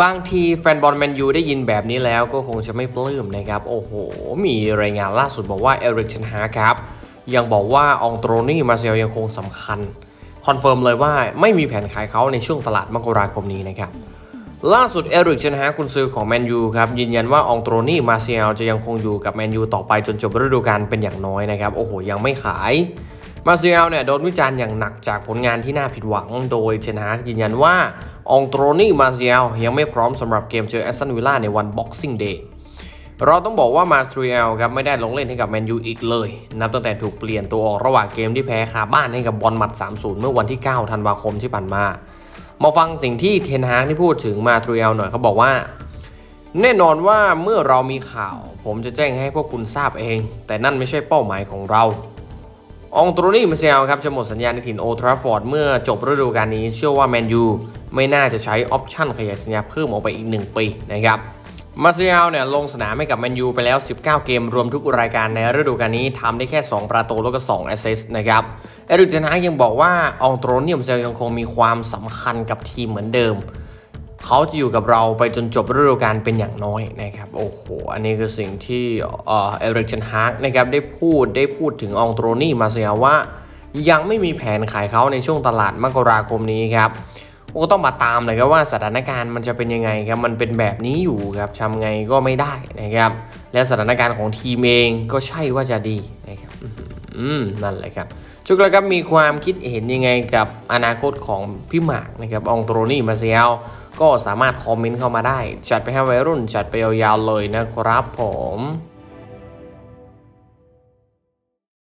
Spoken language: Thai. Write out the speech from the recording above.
บางทีแฟนบอลแมนยูได้ยินแบบนี้แล้วก็คงจะไม่ปลื้มนะครับ โอ้โห มีรายงานล่าสุดบอกว่าเอริกเชนฮาครับ ยังบอกว่าองโตรนี่มาเซลยังคงสำคัญ คอนเฟิร์มเลยว่าไม่มีแผนขายเขาในช่วงตลาดมกราคมนี้นะครับ ล่าสุดเอริกเชนฮากุนซือของแมนยูครับ ยืนยันว่าองโตรนี่มาเซียลจะยังคงอยู่กับแมนยูต่อไปจนจบฤดูกาลเป็นอย่างน้อยนะครับ โอ้โห ยังไม่ขาย มาเซียลเนี่ยโดนวิจารณ์อย่างหนักจากผลงานที่น่าผิดหวัง โดยเชนฮากยืนยันว่าองโตรนี่มาเซียลยังไม่พร้อมสำหรับเกมเจอแอสตันวิลล่าในวัน Boxing Day เราต้องบอกว่ามาสเตรียลครับไม่ได้ลงเล่นให้กับแมนยูอีกเลย นับตั้งแต่ถูกเปลี่ยนตัวออกระหว่างเกมที่แพ้คาบ้านให้กับบอลหมัด 3-0 เมื่อวันที่ 9 ธันวาคมที่ผ่านมา มาฟังสิ่งที่เทนฮากที่พูดถึงมาทรียลหน่อยเขาบอกว่า แน่นอนว่าเมื่อเรามีข่าว ผมจะแจ้งให้พวกคุณทราบเอง แต่นั่นไม่ใช่เป้าหมายของเรา องตรนี่มาเซลครับจะหมดสัญญาในถิ่นโอทราฟอร์ดเมื่อจบฤดูกาลนี้เชื่อว่าแมนยูไม่น่าจะใช้ออปชั่นขยายสัญญาเพิ่มออกไปอีก 1 ปีนะครับมาเซียลเนี่ยลงสนามให้กับแมนยูไปแล้ว 19 เกมรวมทุกรายการในฤดูกาลนี้ทำได้แค่ 2 ประตูแล้วก็ 2 แอสซิสต์นะครับเอริกเจนฮายังบอกว่าองโตรนี่มาเซลยังคงมีความสำคัญกับทีมเหมือนเดิม เขาจะอยู่กับเราไปจนจบฤดูกาลเป็นอย่างน้อยนะครับ โอ้โห อันนี้คือสิ่งที่เอเอริกเชนฮาร์กนะครับได้พูดได้พูดถึงองโตรนี่มาเซียว่า ยังไม่มีแผนขายเขาในช่วงตลาดมกราคมนี้ครับก็ต้องมาตามเลยครับว่าสถานการณ์มันจะเป็นยังไงครับมันเป็นแบบนี้อยู่ครับทำไงก็ไม่ได้นะครับและสถานการณ์ของทีมเองก็ใช่ว่าจะดีนะครับ อืมนั่นแหละครับชุกแล้วครับมีความคิดเห็นยังไงกับอนาคตของพี่หมากนะครับองโตรนี่มาเซียลก็สามารถคอมเมนต์เข้ามาได้ จัดไปให้วัยรุ่นจัดไปยาวๆเลยนะครับผม